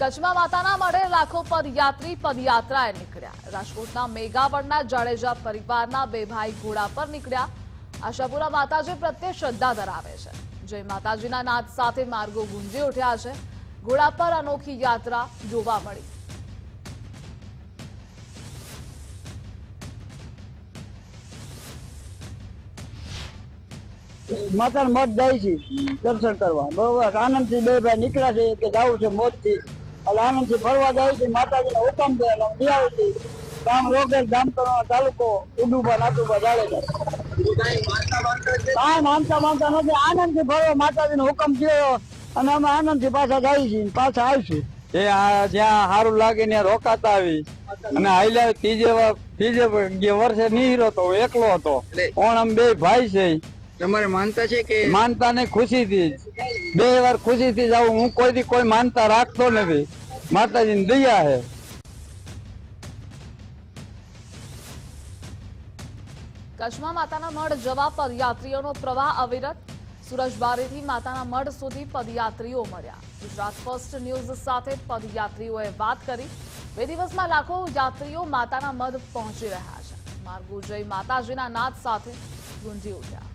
કચ્છમાં માતાના મઢે લાખો પદયાત્રી, પદયાત્રાએ નીકળ્યા. રાજકોટના મેઘાવળના જાડેજા પરિવારના બે ભાઈ ઘોડા પર નીકળ્યા. આશાપુરા માતાજી પ્રત્યે શ્રદ્ધા ધરાવે છે. જય માતાજીના નાદ સાથે માર્ગો ગુંજી ઉઠ્યા છે. ઘોડા પર અનોખી યાત્રા જોવા મળી. માતાના મઠ જાય છે, દર્શન કરવા. બરોબર? આનંદથી બે ભાઈ નીકળ્યા છે કે જવું છે મોજથી. એટલે આનંદથી ફરવા જાય છે. માતાજીનો હુકમ છે એટલે અમે આવે છે. ગામ રોગેલ ગામ કરવા તાલુકો ઉડુબા નાતુબા જાડે છે કાંઈ માનતા માનતા નથી. આનંદથી ફરવા માતાજીનો હુકમ થયો અને અમે આનંદથી પાછા જાય છે પાછા આવીશું. એ જ્યાં સારું લાગે ને રોકાતા આવી. અને હાલ્યા ત્રીજે ત્રીજે વર્ષે નહીં તો એકલો હતો. પણ આમ બે ભાઈ છે? તમારે માનતા છે કે માનતા ને ખુશી થી બે વાર ખુશી થી જાઉં હું કોઈ થી કોઈ માનતા રાખતો નથી. માતાજી દયા હે. કચ્છમાં માતાના મઢ જવા પદયાત્રીઓનો પ્રવાહ અવિરત. સુરજબારીથી માતાના મઢ સુધી પદયાત્રીઓ મળ્યા. ગુજરાત ફર્સ્ટ ન્યૂઝ સાથે પદયાત્રીઓએ વાત કરી. બે દિવસમાં લાખો યાત્રીઓ માતાના મઢ પહોંચી રહ્યા છે. માર્ગો જઈ માતાજીના નાદ સાથે ગુંજી ઉઠ્યા.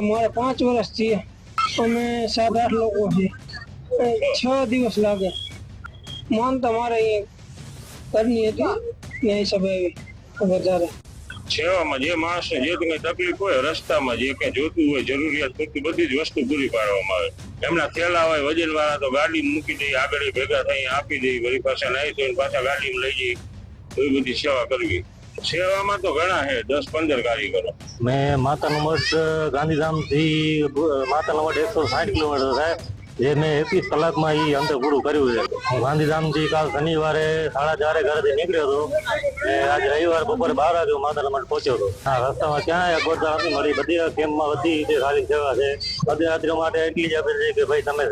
મારે પાંચ વર્ષથી અમે સાત આઠ લોકો છે એ છ દિવસ લાગે. માનતા મારે અહીંયા કરની હતી ન્યાય એ હિસાબે વધારે સેવામાં જે માણસને જે કઈ તકલીફ હોય રસ્તામાં જે કંઈ જોતું હોય જરૂરિયાત પૂરતી બધી જ વસ્તુ પૂરી પાડવામાં આવે. એમના થેલા હોય વજન વાળા તો ગાડી મૂકી દઈ આગળ ભેગા થઈ આપી દઈ વળી પાછા નાહી ધોઈને પાછા ગાડીમાં લઈ જઈ એવી બધી સેવા કરવી. સેવામાં તો ઘણા છે દસ પંદર કારીગરો. મેં માતાનો મઠ ગાંધીધામથી માતાનો મઠ એકસો સાઠ કિલોમીટર થાય જે મેં એકવીસ કલાકમાં એ અંતર પૂરું કર્યું છે. ગાંધીધામથી કાલ શનિવારે સાડા ચારે ઘરેથી નીકળ્યો હતો. અને આજે રવિવાર બપોરે બાર વાગે હું માતાના મઠ પહોંચ્યો હતો. હા રસ્તામાં ક્યાંય અગવડતા નથી મળી બધી કેમ્પમાં બધી રીતે સારી સેવા છે પદયાત્રીઓ માટે એટલી જ આપે છે કે ભાઈ તમે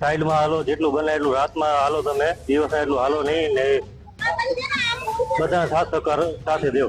સાઈડમાં હાલો, જેટલું બને એટલું રાતમાં હાલો તમે. દિવસમાં એટલું હાલો નહીં ને બધા સાથ સહકાર સાથે દેવ.